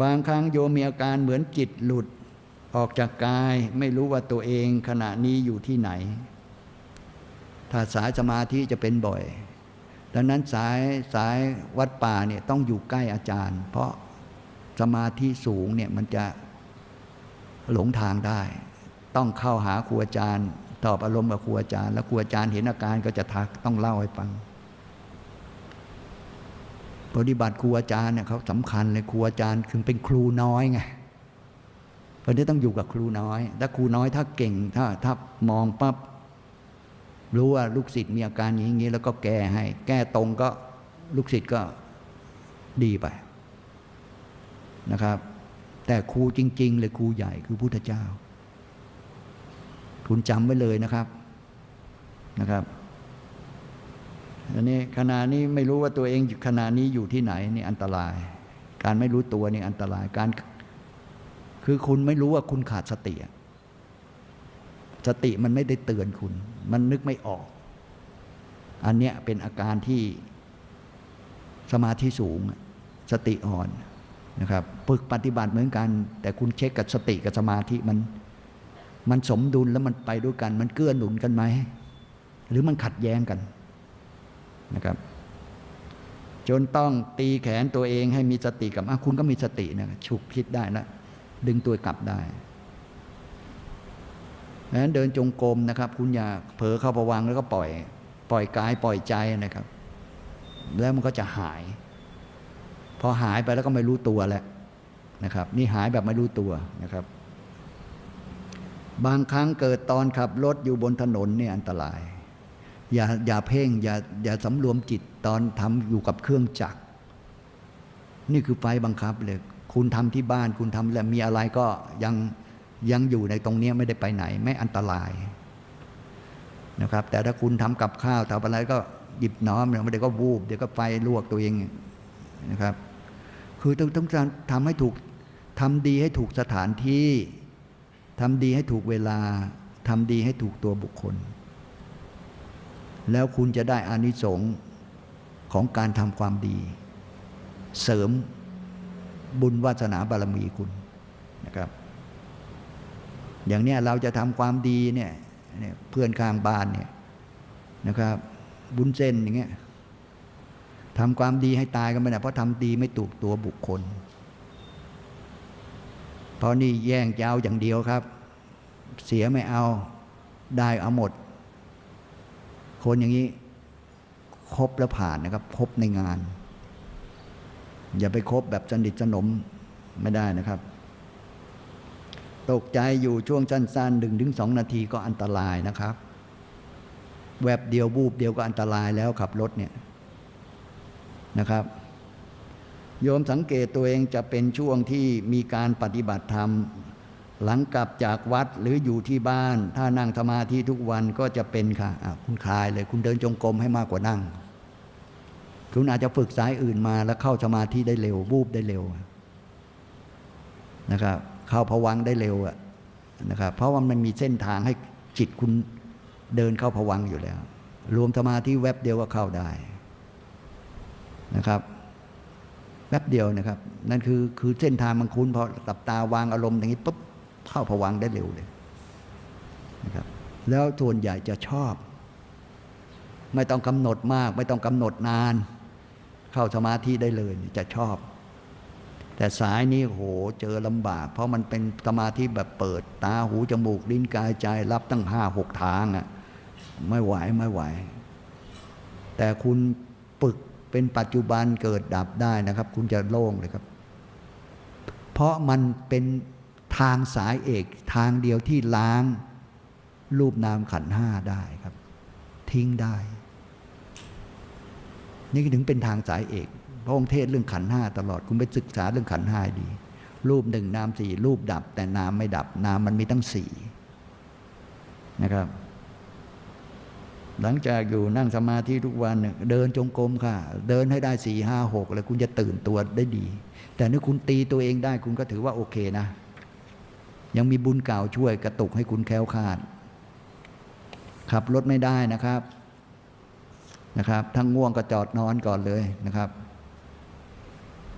บางครั้งโยมมีอาการเหมือนจิตหลุดออกจากกาย ไม่รู้ว่าตัวเองขณะนี้อยู่ที่ไหน ถ้าสายสมาธิจะเป็นบ่อย ดังนั้นสายสายวัดป่าเนี่ยต้องอยู่ใกล้อาจารย์ เพราะสมาธิสูงเนี่ยมันจะหลงทางได้ ต้องเข้าหาครูอาจารย์ ตอบอารมณ์กับครูอาจารย์ แล้วครูอาจารย์เห็นอาการก็จะทักต้องเล่าให้ฟัง ปฏิบัติครูอาจารย์เนี่ยเขาสำคัญเลยครูอาจารย์คือเป็นครูน้อยไงเพราะนี้ต้องอยู่กับครูน้อย ถ้าครูน้อยถ้าเก่งถ้าถ้ามองปั๊บรู้ว่าลูกศิษย์มีอาการอย่างนี้ แล้วก็แก้ให้ แก้ตรงก็ลูกศิษย์ก็ดีไปนะครับ แต่ครูจริง ๆ เลยครูใหญ่คือพุทธเจ้า คุณจำไว้เลยนะครับนะครับ อันนี้ขณะนี้ไม่รู้ว่าตัวเองขณะนี้อยู่ที่ไหนนี่อันตราย การไม่รู้ตัวนี่อันตรายการ คือคุณไม่รู้ว่าคุณขาดสติสติมันไม่ได้เตือนคุณ มันนึกไม่ออก อันเนี้ยเป็นอาการที่สมาธิสูง สติอ่อนนะครับฝึกปฏิบัติเหมือนกัน แต่คุณเช็คกับสติกับสมาธิมัน มันสมดุลแล้วมันไปด้วยกัน มันเกื้อหนุนกันไหม หรือมันขัดแย้งกัน นะครับ จนต้องตีแขนตัวเองให้มีสติกับอะคุณก็มีสตินะฉุกคิดได้แล้วดึงตัวกลับได้ดังนั้นเดินจงกรมนะครับ คุณอย่าเผลอเข้าประวังแล้วก็ปล่อย ปล่อยกายปล่อยใจนะครับ แล้วมันก็จะหาย พอหายไปแล้วก็ไม่รู้ตัวแล้วนะครับ นี่หายแบบไม่รู้ตัวนะครับ บางครั้งเกิดตอนขับรถอยู่บนถนนเนี่ยอันตราย อย่าอย่าเพ่งอย่าอย่าสำรวมจิตตอนทำอยู่กับเครื่องจักร นี่คือไฟบังคับเลย คุณทำที่บ้านคุณทำแล้วมีอะไรก็ยังยังอยู่ในตรงนี้ไม่ได้ไปไหน ไม่อันตรายนะครับ แต่ถ้าคุณทำกับข้าวทำอะไรก็หยิบน้อมเดี๋ยวก็วูบเดี๋ยวก็ไฟลวกตัวเองนะครับ คือต้องต้องการทำให้ถูกทำดีให้ถูกสถานที่ทำดีให้ถูกเวลาทำดีให้ถูกตัวบุคคล แล้วคุณจะได้อานิสงส์ของการทำความดี เสริมบุญวาสนาบารมีคุณนะครับ อย่างเนี้ยเราจะทำความดีเนี่ยเพื่อนข้างบ้านเนี่ยนะครับ บุญเส้นอย่างเงี้ยทำความดีให้ตายกันไปนะเพราะทำดีไม่ถูกตัวบุคคล เพราะนี่แย่งจะเอาอย่างเดียวครับ เสียไม่เอาได้เอาหมด คนอย่างนี้ครบแล้วผ่านนะครับครบในงาน อย่าไปคบแบบสนิทสนมไม่ได้นะครับ ตกใจอยู่ช่วงสั้นๆหนึ่งถึงสองนาทีก็อันตรายนะครับ แวบเดียวบูบเดียวก็อันตรายแล้วขับรถเนี่ยนะครับโยมสังเกตตัวเองจะเป็นช่วงที่มีการปฏิบัติธรรม หลังกลับจากวัดหรืออยู่ที่บ้าน ถ้านั่งสมาธิทุกวันก็จะเป็นค่ะะคุณคลายเลย คุณเดินจงกรมให้มากกว่านั่ง คุณอาจจะฝึกสายอื่นมาแล้วเข้าสมาธิได้เร็วบูบได้เร็วนะครับเข้าผวังได้เร็วอะนะครับเพราะว่ามันมีเส้นทางให้จิตคุณเดินเข้าผวังอยู่แล้ว รวมสมาธิแวบเดียวก็เข้าได้นะครับแวบเดียวนะครับ นั่นคือคือเส้นทางมังคุณพอหลับตาวางอารมณ์อย่างนี้ปุ๊บ เข้าผวังได้เร็วเลยนะครับแล้วส่วนใหญ่จะชอบ ไม่ต้องกำหนดมาก ไม่ต้องกำหนดนาน เข้าสมาธิได้เลยจะชอบ แต่สายนี้โหเจอลำบาก เพราะมันเป็นสมาธิแบบเปิด ตาหูจมูกลิ้นกายใจรับตั้งห้าหกทางอะ่ะไม่ไหวไม่ไหว แต่คุณปึกเป็นปัจจุบันเกิดดับได้นะครับ คุณจะโล่งเลยครับ เพราะมันเป็น ทางสายเอกทางเดียวที่ล้าง รูปนามขันห้าได้ครับ ทิ้งได้ นี่ถึงเป็นทางสายเอก พระองค์เทศเรื่องขันห้าตลอด คุณไปศึกษาเรื่องขันห้าดี รูปหนึ่งนามสี่รูปดับ แต่นามไม่ดับ นามมันมีตั้งสี่นะครับ หลังจากอยู่นั่งสมาธิทุกวันเนี่ยเดินจงกรมค่ะ เดินให้ได้สี่ห้าหกแล้วคุณจะตื่นตัวได้ดี แต่ถ้าคุณตีตัวเองได้คุณก็ถือว่าโอเคนะ ยังมีบุญเก่าช่วยกระตุกให้คุณแคล้วคาด ขับรถไม่ได้นะครับนะครับทั้งง่วงก็จอดนอนก่อนเลยนะครับ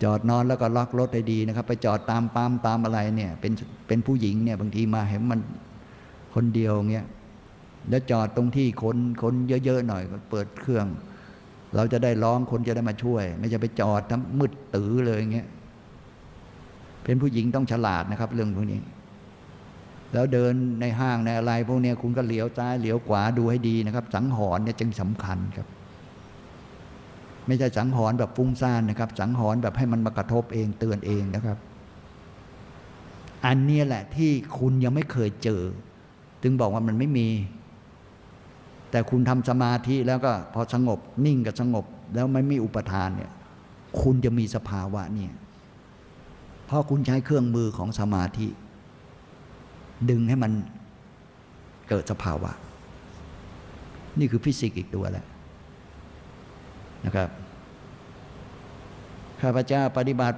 จอดนอนแล้วก็ล็อกรถให้ดีนะครับ ไปจอดตามปั๊มตามอะไรเนี่ย เป็นเป็นผู้หญิงเนี่ย บางทีมาเห็นมันคนเดียวเงี้ยแล้วจอดตรงที่คนคนเยอะๆหน่อยก็เปิดเครื่อง เราจะได้ร้องคนจะได้มาช่วย ไม่จะไปจอดทั้งมืดตื้อเลยเงี้ยเป็นผู้หญิงต้องฉลาดนะครับ เรื่องพวกนี้ แล้วเดินในห้างในอะไรพวกนี้คุณก็เหลียวซ้ายเหลียวขวาดูให้ดีนะครับ สังหรณ์เนี่ยจึงสำคัญครับ ไม่ใช่สังหรณ์แบบฟุ้งซ่านนะครับ สังหรณ์แบบให้มันมากระทบเองเตือนเองนะครับ อันนี้แหละที่คุณยังไม่เคยเจอจึงบอกว่ามันไม่มี แต่คุณทำสมาธิแล้วก็พอสงบนิ่งกับสงบ แล้วไม่มีอุปทานเนี่ย คุณจะมีสภาวะเนี่ยเพราะคุณใช้เครื่องมือของสมาธิ ดึงให้มันเกิดสภาวะ นี่คือฟิสิกส์อีกตัวแหละนะครับข้าพเจ้าปฏิบัติ